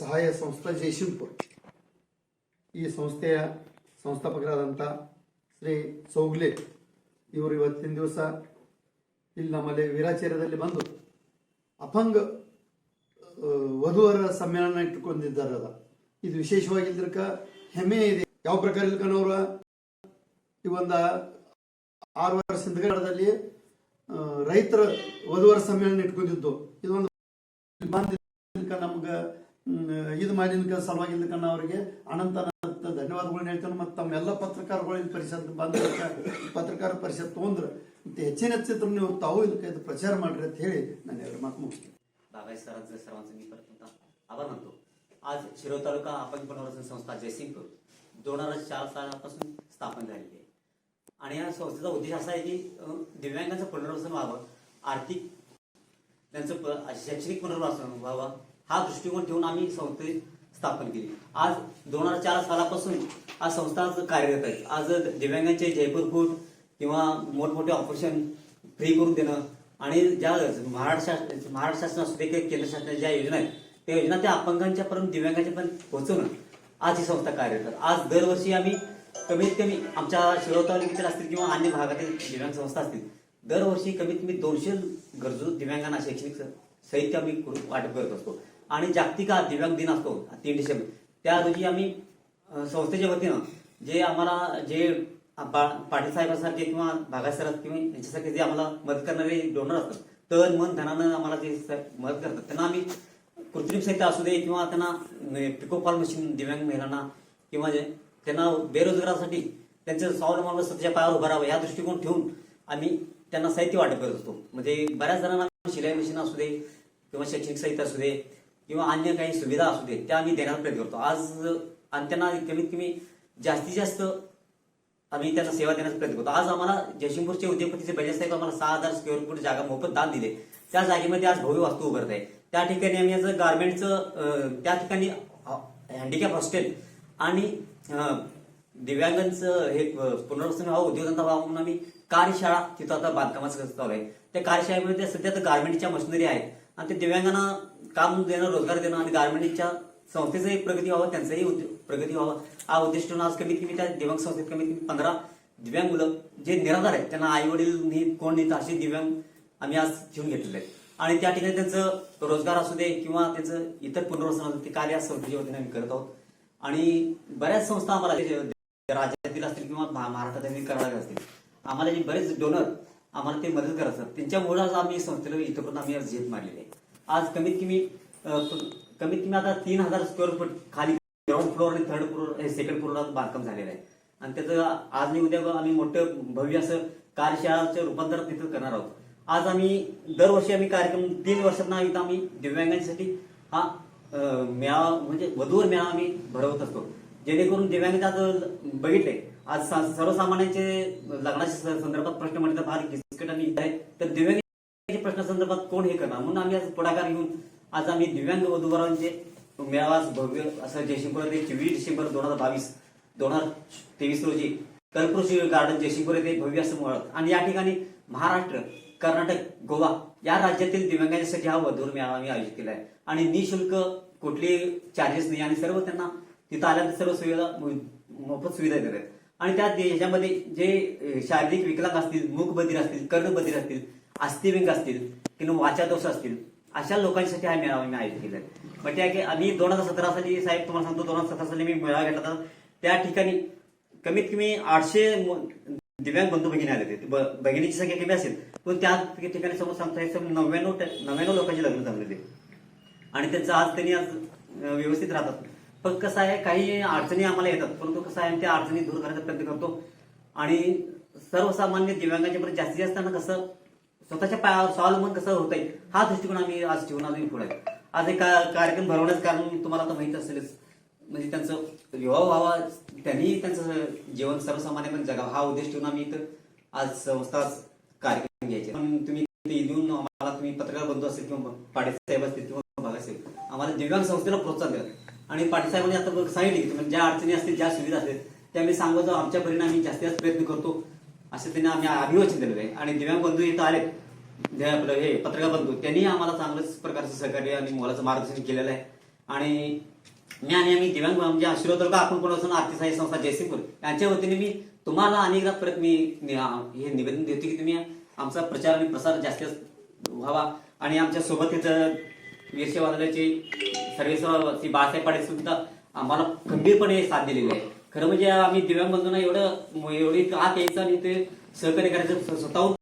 ಸಹಾಯ ಸಂಸ್ಥೆ ಜಯಶಂಪುರ್ ಈ ಸಂಸ್ಥೆಯ ಸಂಸ್ಥಾಪಕರಾದಂಥ ಶ್ರೀ ಸೌಗ್ಲೆ, ಇವರು ಇವತ್ತಿನ ದಿವಸ ಇಲ್ಲಿ ನಮ್ಮಲ್ಲಿ ವೀರಾಚಾರ್ಯದಲ್ಲಿ ಬಂದು ಅಪಂಗ ವಧುವರ ಸಮ್ಮೇಳನ ಇಟ್ಟುಕೊಂಡಿದ್ದಾರೆ ಅದ ಇದು ವಿಶೇಷವಾಗಿದ್ದಕ್ಕ ಹೆಮ್ಮೆ ಇದೆ. ಯಾವ ಪ್ರಕಾರ ಇಲ್ಕನವ್ರ ಈ ಒಂದ ಆರು ವರ್ಷ ಹಿಂದಗಡದಲ್ಲಿ ರೈತರ ವಧುವರ ಸಮ್ಮೇಳನ ಇಟ್ಕೊಂಡಿದ್ದು. ಇದೊಂದು ನಮ್ಗ ಇದು ಮಾಡಿದ್ಕ ಸಲುವಾಗಿ ಇದ್ದಕ್ಕ ಅವರಿಗೆ ಅನಂತ ಅನಂತ ಧನ್ಯವಾದಗಳನ್ನ ಹೇಳ್ತೇನೆ ಮತ್ತು ತಮ್ಮೆಲ್ಲ ಪತ್ರಕಾರಗಳು ಇಲ್ಲಿ ಪರಿಷತ್ ಬಂದಕ್ಕ ಪತ್ರಕಾರ ಪರಿಷತ್ ತೊಗೊಂಡ್ರೆ ಮತ್ತೆ ಹೆಚ್ಚಿನ ಹೆಚ್ಚಿದ್ರು ನೀವು ತಾವು ಇದಕ್ಕೆ ಇದು ಪ್ರಚಾರ ಮಾಡ್ರಿ ಅಂತ ಹೇಳಿ ನಾನು ಎರಡು मात मुक्ती बाबाई सरांचं सर्वांचं मी परत आभार मानतो आज शिरोळ तालुका अपंग पुनर्वसन संस्था जयसिंगपूर दोन हजार चार सालापासून स्थापन झालेली आहे आणि या संस्थेचा उद्देश असा आहे की अं, दिव्यांगांचं पुनर्वसन व्हावं आर्थिक त्यांचं प- शैक्षणिक पुनर्वसन व्हावं हा दृष्टिकोन ठेवून आम्ही संस्थेत स्थापन केली. आज दोन हजार चार सालापासून आज संस्था आज कार्यरत आहे. आज दिव्यांगांचे जयपूर फूट किंवा मोठमोठे ऑपरेशन फ्री करून देणं आणि ज्या महाराष्ट्र शासन महाराष्ट्र शासन असू दे किंवा केंद्र शासनाच्या ज्या योजना आहेत त्या योजना त्या अपंगांच्या पर्यंत दिव्यांगांच्या पर्यंत पोहोचवणं आज ही संस्था कार्यरत आहे. आज दरवर्षी आम्ही कमीत कमी आमच्या शिरोळ तालुक्यातील असतील किंवा अन्य भागातील दिव्यांग संस्था असतील दरवर्षी कमीत कमी दोनशे गरजू दिव्यांगांना शैक्षणिक साहित्य आम्ही वाटप करत असतो. आणि जागतिक दिव्यांग दिन असतो तीन डिसेंबर. त्या रोजी आम्ही संस्थेच्या वतीनं जे आम्हाला जे पा- पाटील साहेबांसारखे किंवा भागात सर किंवा यांच्यासारखे जे आम्हाला मदत करणारे डोनर असतात तन मन धनानं आम्हाला जे मदत करतात. त्यांना आम्ही कृत्रिम साहित्य असू दे किंवा त्यांना म्हणजे पिकोफॉल मशीन दिव्यांग महिलांना किंवा जे त्यांना बेरोजगारासाठी त्यांचं स्वावलंबन स्वतःच्या पायावर उभं राहावं या दृष्टिकोन ठेवून आम्ही त्यांना साहित्य वाटप करत असतो. म्हणजे बऱ्याच जणांना शिलाई मशीन असू दे किंवा शैक्षणिक साहित्य असू दे किंवा अन्य काही सुविधा असू दे त्या आम्ही देण्याचा प्रयत्न करतो. आज आणि त्यांना कमीत कमी जास्तीत जास्त आम्ही त्यांना सेवा देण्याचा प्रयत्न करतो. आज आम्हाला जयशिंपूरचे उद्योगपतीचे बजाज साहेब आम्हाला सहा हजार स्क्वेअर फूट जागा मोफत दान दिले. त्या जागेमध्ये आज भव्य वास्तू उभारत आहे. त्या ठिकाणी आम्ही आज गार्मेंटचं त्या ठिकाणी हँडिकॅप हॉस्टेल आणि दिव्यांगांचं हे पुनर्वसन व्हावं उद्योगधंदा व्हावा म्हणून आम्ही कार्यशाळा तिथं आता बांधकामाचं चालू आहे त्या कार्यशाळेमध्ये सध्या तर गार्मेंटच्या मशिनरी आहेत. आणि ते दिव्यांगांना काम देणं रोजगार देणं आणि गार्मेंटच्या संस्थेचंही प्रगती व्हावं त्यांचंही प्रगती व्हावं. हा उद्देश ठेवून आज कमीत कमी त्या दिव्यांग संस्थेत कमीत कमी पंधरा दिव्यांग मुलं जे निराधार आहेत त्यांना आई वडील कोण नाही असे दिव्यांग आम्ही आज घेऊन घेतलेले आहेत. आणि त्या ठिकाणी त्यांचं रोजगार असू दे किंवा त्यांचं इतर पुनर्वसन असू ते कार्य संस्थेच्या वतीने आम्ही करत आहोत. आणि बऱ्याच संस्था आम्हाला राज्यातील असतील किंवा महा- महाराष्ट्रातील कर्नाटक असतील आम्हाला जे बरेच डोनर आम्हाला ते मदत करत असतात त्यांच्यामुळे आज आम्ही संस्थेला इथपर्यंत आम्ही झेप मारलेली आहे आज कमीत कमी कमीत कमी आता तीन हजार स्क्वेअर फूट खाली ग्राउंड फ्लोअर आणि थर्ड फ्लोअर हे सेकंड फ्लोअरला बांधकाम झालेलं आहे. आणि त्याचं आज आणि उद्या आम्ही मोठं भव्य असं कार्यशाळाचं रूपांतर तिथं करणार आहोत. आज आम्ही दरवर्षी आम्ही कार्यक्रम तीन वर्षांना इथं आम्ही दिव्यांगांसाठी हा मेळावा म्हणजे वधूवर मेळावा आम्ही भरवत असतो. जेणेकरून दिव्यांग आज बघितले आज सर्वसामान्यांचे लग्नाच्या संदर्भात प्रश्न म्हणतात फार किचकट आणि आहे. तर प्रश्न संदर्भात कोण हे करणार? म्हणून आम्ही आज पुढाकार घेऊन आज आम्ही दिव्यांग वधूवरांचे मेळावा भव्य असं जयशिंपूर येथे चोवीस डिसेंबर दोन हजार बावीस दोन हजार तेवीस रोजी कल्पृषी गार्डन जयशिंपूर येथे भव्य असं मिळत आणि या ठिकाणी महाराष्ट्र कर्नाटक गोवा या राज्यातील दिव्यांगांसाठी हा वधूर मेळावा आम्ही आयोजित केला आहे. आणि निशुल्क कुठली चार्जेस नाही आणि सर्व त्यांना तिथं आल्यानंतर सर्व सुविधा मोफत सुविधा देत आहेत आणि त्या देशामध्ये ह्याच्यामध्ये जे शारीरिक विकलांग असतील मुखबधीर असतील कर्णबधीर असतील अस्थिविंग असतील किंवा वाचादोष असतील अशा लोकांसाठी हा मेळावा मी आयोजित केला आहे मग त्या की आम्ही दोन हजार सतरा साली साहेब तुम्हाला सांगतो दोन हजार सतरा साली मी मेळावा घेतला होता. त्या ठिकाणी कमीत कमी आठशे दिव्यांग बंधू भगिनी आले होते. ब- भगिनीची संख्या कमी असेल पण त्या ठिकाणी समोर सांगता नव्याण्णव ट- नव्याण्णव लोकांचे लग्न जमलेले आणि त्यांचं आज त्यांनी आज व्यवस्थित राहतात. पण कसं आहे काही अडचणी आम्हाला येतात. परंतु कसं आहे त्या अडचणी दूर करायचा प्रयत्न करतो. आणि सर्वसामान्य दिव्यांगांच्या पर्यंत जास्तीत जास्त त्यांना कसं स्वतःच्या पायावर स्वावलंबन कसं होत आहे हा दृष्टिकोन आम्ही आज ठेवून आम्ही पुढे आज एक कार्यक्रम भरवण्याचं कारण तुम्हाला आता माहीत असेलच. म्हणजे त्यांचं विवाह व्हावा त्यांनी त्यांचं जीवन सर्वसामान्यपणे जगावं हा उद्देश ठेवून आम्ही इथं आज संस्था कार्यक्रम घ्यायचे. पण तुम्ही येऊन आम्हाला तुम्ही पत्रकार बंधू असेल किंवा पाटील साहेब असतील किंवा भाग असेल आम्हाला दिव्यांग संस्थेला प्रोत्साहन द्या. आणि पाटील साहेबांनी आता सांगितले की तुम्ही ज्या अडचणी असतील ज्या सुविधा असतील त्या आम्ही सांगत जाऊ आमच्या परिणामी आम्ही जास्तीत जास्त प्रयत्न करतो. असे त्यांनी आम्ही अभिवचन दिलेलं आहे. आणि दिव्यांग बंधू इथं आले आपलं हे पत्रकार बंधू त्यांनी आम्हाला चांगल्याच प्रकारचं सहकार्य आणि मोलाचं मार्गदर्शन केलेलं आहे. आणि मी आणि आम्ही दिव्यांग म्हणजे आशीर्वाद आपण कोण असून आर्थिक सहाय्य संस्था जयसिंगपूर यांच्या वतीने मी तुम्हाला अनेकदा परत मी नि- हे निवेदन देतो की तुम्ही आमचा प्रचार आणि प्रसार जास्तीत व्हावा. आणि आमच्यासोबत इथं वीरशे वादळाचे सर्वेश्वर श्री बाळासाहेब पाटील सुद्धा आम्हाला खंबीरपणे साथ दिलेली आहे. खरं म्हणजे आम्ही दिव्यांग बंधूंना एवढं एवढी आत यायचं आणि ते सहकार्य करायचं स्वतःहून